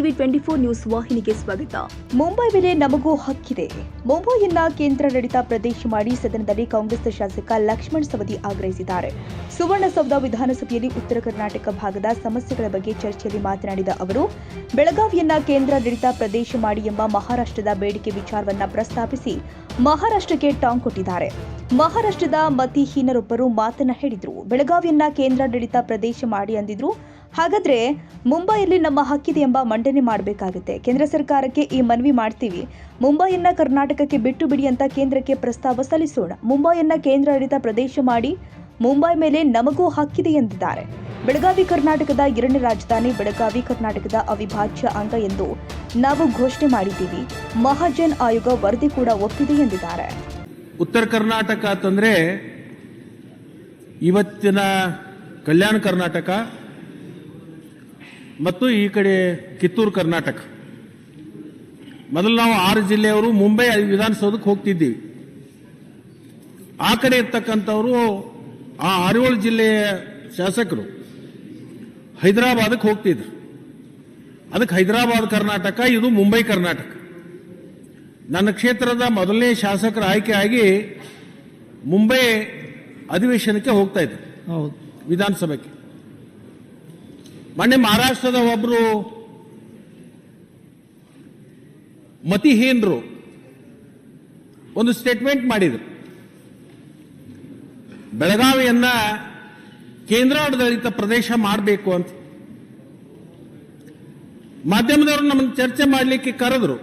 TV twenty four news ವಾಹಿನಿಗೆ ಸ್ವಾಗತ. ಮುಂಬೈ ಮೇಲೆ ನಮಗೂ ಹಕ್ಕಿದೆ. ಮುಂಬೈಯನ್ನ ಕೇಂದ್ರಾಡಳಿತ ಪ್ರದೇಶ ಮಾಡಿ ಸದನದಲ್ಲಿ ಕಾಂಗ್ರೆಸ್ ಶಾಸಕ ಲಕ್ಷ್ಮಣ್ ಸವದಿ ಆಗ್ರಹಿಸಿದ್ದಾರೆ. ಸುವರ್ಣಸೌಧ ವಿಧಾನಸಭೆಯಲ್ಲಿ ಉತ್ತರ ಕರ್ನಾಟಕ ಭಾಗದ ಸಮಸ್ಯೆಗಳ ಬಗ್ಗೆ ಚರ್ಚೆಯಲ್ಲಿ ಮಾತನಾಡಿದ ಅವರು, ಬೆಳಗಾವಿಯನ್ನ ಕೇಂದ್ರಾಡಳಿತ ಪ್ರದೇಶ ಮಾಡಿ ಎಂಬ ಮಹಾರಾಷ್ಟ್ರದ ಬೇಡಿಕೆ ವಿಚಾರವನ್ನ ಪ್ರಸ್ತಾಪಿಸಿ ಮಹಾರಾಷ್ಟ್ರಕ್ಕೆ ಟಾಂಗ್ ಕೊಟ್ಟಿದ್ದಾರೆ. ಮಹಾರಾಷ್ಟ್ರದ ಮತಿಹೀನರೊಬ್ಬರು ಮಾತನ್ನ ಹೇಳಿದ್ರು. ಬೆಳಗಾವಿಯನ್ನ ಕೇಂದ್ರಾಡಳಿತ ಪ್ರದೇಶ ಮಾಡಿ ಅಂದಿದ್ರು. ಹಾಗಾದ್ರೆ ಮುಂಬೈಯಲ್ಲಿ ನಮ್ಮ ಹಕ್ಕಿದೆ ಎಂಬ ಮಂಡನೆ ಮಾಡಬೇಕಾಗುತ್ತೆ. ಕೇಂದ್ರ ಸರ್ಕಾರಕ್ಕೆ ಈ ಮನವಿ ಮಾಡ್ತೀವಿ. ಮುಂಬೈಯನ್ನ ಕರ್ನಾಟಕಕ್ಕೆ ಬಿಟ್ಟು ಬಿಡಿ ಅಂತ ಕೇಂದ್ರಕ್ಕೆ ಪ್ರಸ್ತಾವ ಸಲ್ಲಿಸೋಣ. ಮುಂಬೈಯನ್ನ ಕೇಂದ್ರಾಡಳಿತ ಪ್ರದೇಶ ಮಾಡಿ ಮುಂಬೈ ಮೇಲೆ ನಮಗೂ ಹಕ್ಕಿದೆ ಎಂದಿದ್ದಾರೆ. ಬೆಳಗಾವಿ ಕರ್ನಾಟಕದ ಎರಡನೇ ರಾಜಧಾನಿ, ಬೆಳಗಾವಿ ಕರ್ನಾಟಕದ ಅವಿಭಾಜ್ಯ ಅಂಗ ಎಂದು ನಾವು ಘೋಷಣೆ ಮಾಡಿದ್ದೀವಿ. ಮಹಾಜನ್ ಆಯೋಗ ವರದಿ ಕೂಡ ಒಪ್ಪಿದೆ ಎಂದಿದ್ದಾರೆ. ಉತ್ತರ ಕರ್ನಾಟಕ ಅಂತಂದ್ರೆ ಇವತ್ತಿನ ಕಲ್ಯಾಣ ಕರ್ನಾಟಕ ಮತ್ತು ಈ ಕಡೆ ಕಿತ್ತೂರು ಕರ್ನಾಟಕ. ಮೊದಲು ನಾವು ಆರು ಜಿಲ್ಲೆಯವರು ಮುಂಬೈ ವಿಧಾನಸೌಧಕ್ಕೆ ಹೋಗ್ತಿದ್ದೀವಿ ಆ ಕಡೆ ಇರ್ತಕ್ಕಂಥವರು ಆ ಆರೇಳು ಜಿಲ್ಲೆಯ ಶಾಸಕರು. ಹೈದರಾಬಾದಕ್ಕೆ ಹೋಗ್ತಿದ್ರು. ಅದಕ್ಕೆ ಹೈದರಾಬಾದ್ ಕರ್ನಾಟಕ ಇದು ಮುಂಬೈ ಕರ್ನಾಟಕ. ನನ್ನ ಕ್ಷೇತ್ರದ ಮೊದಲನೇ ಶಾಸಕರ ಆಯ್ಕೆ ಆಗಿ ಮುಂಬೈ ಅಧಿವೇಶನಕ್ಕೆ ಹೋಗ್ತಾ ಇದ್ರು. ಹೌದು. ವಿಧಾನಸಭೆಗೆ. ಮೊನ್ನೆ ಮಹಾರಾಷ್ಟ್ರದ ಒಬ್ಬರು ಮತಿಹೀನರು ಒಂದು ಸ್ಟೇಟ್ಮೆಂಟ್ ಮಾಡಿದರು. ಬೆಳಗಾವಿಯನ್ನ ಕೇಂದ್ರಾಡಳಿತ ಪ್ರದೇಶ ಮಾಡಬೇಕು ಅಂತ. ಮಾಧ್ಯಮದವರು ನಮ್ಮನ್ನು ಚರ್ಚೆ ಮಾಡಲಿಕ್ಕೆ ಕರೆದ್ರು.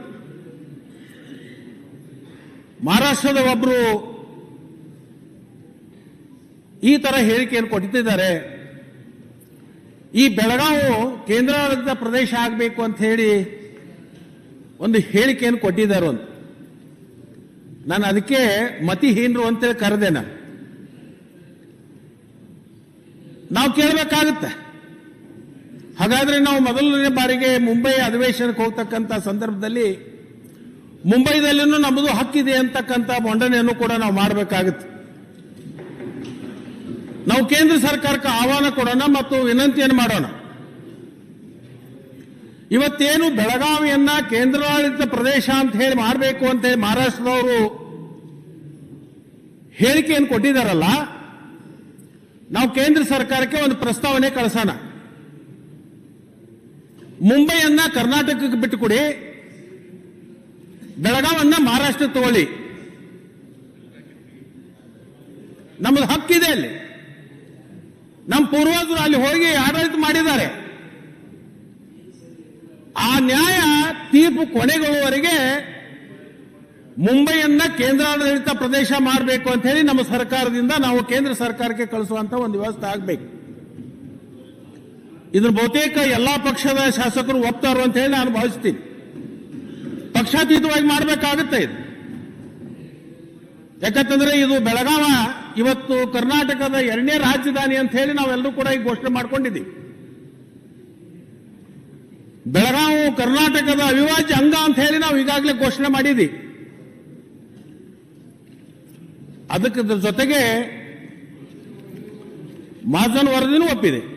ಮಹಾರಾಷ್ಟ್ರದ ಒಬ್ಬರು ಈ ತರ ಹೇಳಿಕೆಯನ್ನು ಕೊಟ್ಟಿದ್ದಾರೆ. ಈ ಬೆಳಗಾವು ಕೇಂದ್ರಾಡಳಿತ ಪ್ರದೇಶ ಆಗಬೇಕು ಅಂತ ಹೇಳಿ ಒಂದು ಹೇಳಿಕೆಯನ್ನು ಕೊಟ್ಟಿದ್ದಾರೆ ಅಂತ ನಾನು ಅದಕ್ಕೆ ಮತಿಹೀನರು ಅಂತೇಳಿ ಕರೆದೆ ನಾನು. ನಾವು ಕೇಳಬೇಕಾಗುತ್ತೆ. ಹಾಗಾದ್ರೆ ನಾವು ಮೊದಲನೇ ಬಾರಿಗೆ ಮುಂಬೈ ಅಧಿವೇಶನಕ್ಕೆ ಹೋಗ್ತಕ್ಕಂಥ ಸಂದರ್ಭದಲ್ಲಿ ಮುಂಬೈದಲ್ಲಿನೂ ನಮ್ಮದು ಹಕ್ಕಿದೆ ಅಂತಕ್ಕಂಥ ಮಂಡನೆಯನ್ನು ಕೂಡ ನಾವು ಮಾಡಬೇಕಾಗುತ್ತೆ. ನಾವು ಕೇಂದ್ರ ಸರ್ಕಾರಕ್ಕೆ ಆಹ್ವಾನ ಕೊಡೋಣ ಮತ್ತು ವಿನಂತಿಯನ್ನು ಮಾಡೋಣ. ಇವತ್ತೇನು ಬೆಳಗಾವಿಯನ್ನ ಕೇಂದ್ರಾಡಳಿತ ಪ್ರದೇಶ ಅಂತ ಹೇಳಿ ಮಾಡಬೇಕು ಅಂತ ಹೇಳಿ ಮಹಾರಾಷ್ಟ್ರದವರು ಹೇಳಿಕೆಯನ್ನು ಕೊಟ್ಟಿದ್ದಾರಲ್ಲ ನಾವು ಕೇಂದ್ರ ಸರ್ಕಾರಕ್ಕೆ ಒಂದು ಪ್ರಸ್ತಾವನೆ ಕಳಿಸೋಣ. ಮುಂಬೈಯನ್ನ ಕರ್ನಾಟಕಕ್ಕೆ ಬಿಟ್ಟುಕೊಡಿ ಬೆಳಗಾವನ್ನ ಮಹಾರಾಷ್ಟ್ರ ತಗೊಳ್ಳಿ. ನಮ್ಮದು ಹಕ್ಕಿದೆ ಅಲ್ಲಿ. ನಮ್ಮ ಪೂರ್ವಜರು ಅಲ್ಲಿ ಹೋಗಿ ಆಡಳಿತ ಮಾಡಿದ್ದಾರೆ. ಆ ನ್ಯಾಯ ತೀರ್ಪು ಕೊನೆಗೊಳ್ಳುವವರೆಗೆ ಮುಂಬೈಯನ್ನ ಕೇಂದ್ರಾಡಳಿತ ಪ್ರದೇಶ ಮಾಡಬೇಕು ಅಂತ ಹೇಳಿ ನಮ್ಮ ಸರ್ಕಾರದಿಂದ ನಾವು ಕೇಂದ್ರ ಸರ್ಕಾರಕ್ಕೆ ಕಳಿಸುವಂತ ಒಂದು ವ್ಯವಸ್ಥೆ ಆಗಬೇಕು. ಇದ್ರ ಬಹುತೇಕ ಎಲ್ಲಾ ಪಕ್ಷದ ಶಾಸಕರು ಒಪ್ತಾರು ಅಂತ ಹೇಳಿ ನಾನು ಭಾವಿಸ್ತೀನಿ. ಪಕ್ಷಾತೀತವಾಗಿ ಮಾಡಬೇಕಾಗುತ್ತೆ ಇದು. ಯಾಕಂತಂದ್ರೆ ಇದು ಬೆಳಗಾವ, ಇವತ್ತು ಕರ್ನಾಟಕದ ಎರಡನೇ ರಾಜಧಾನಿ ಅಂತ ಹೇಳಿ ನಾವೆಲ್ಲರೂ ಕೂಡ ಈ ಘೋಷಣೆ ಮಾಡ್ಕೊಂಡಿದ್ದೀವಿ. ಬೆಳಗಾವಿ ಕರ್ನಾಟಕದ ಅವಿಭಾಜ್ಯ ಅಂಗ ಅಂತ ಹೇಳಿ ನಾವು ಈಗಾಗಲೇ ಘೋಷಣೆ ಮಾಡಿದ್ದೀವಿ. ಅದಕ್ಕೆ ಜೊತೆಗೆ ಮಾಜನ್ ವರದಿನೂ ಒಪ್ಪಿದೆ.